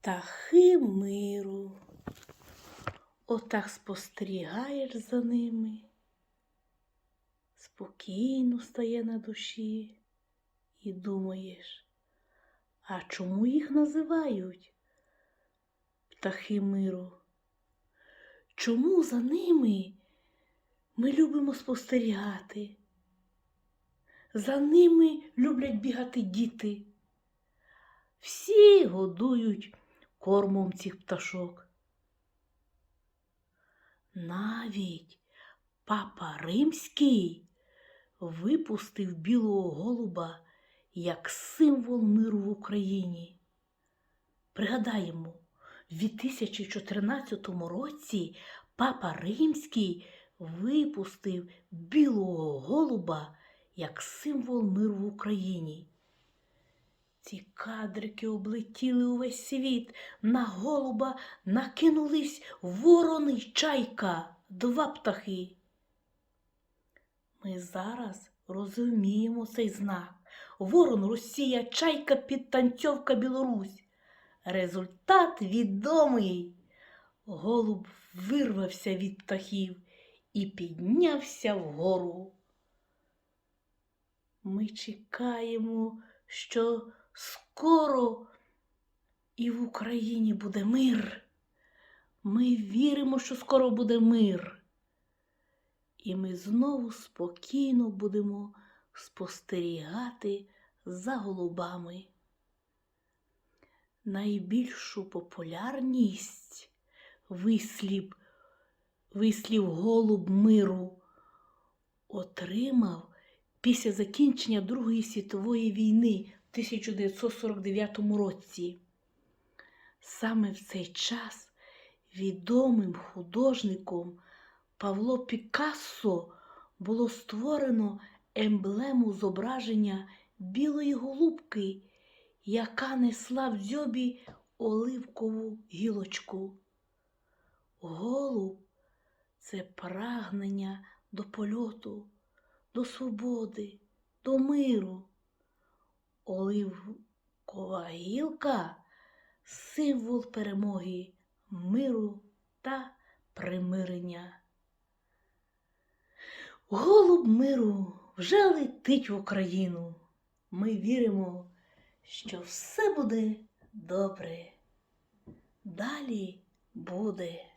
птахи миру. Отак спостерігаєш за ними, спокійно стає на душі і думаєш, а чому їх називають птахи миру? Чому за ними ми любимо спостерігати? За ними люблять бігати діти. Всі годують кормом цих пташок. Навіть папа Римський випустив білого голуба як символ миру в Україні. Пригадаємо, в 2014 році папа Римський випустив білого голуба як символ миру в Україні. Ці кадрики облетіли увесь світ, на голуба накинулись ворони й чайка, два птахи. Ми зараз розуміємо цей знак. Ворон Росія, чайка, підтанцьовка Білорусь. Результат відомий. Голуб вирвався від птахів і піднявся вгору. Ми чекаємо, що скоро і в Україні буде мир. Ми віримо, що скоро буде мир. І ми знову спокійно будемо спостерігати за голубами. Найбільшу популярність вислів, вислів голуб миру отримав після закінчення Другої світової війни 1949 році. Саме в цей час відомим художником Павло Пікассо було створено емблему зображення білої голубки, яка несла в дзьобі оливкову гілочку. Голуб це прагнення до польоту, до свободи, до миру. Оливкова гілка символ перемоги, миру та примирення. Голуб миру вже летить в Україну. Ми віримо, що все буде добре. Далі буде.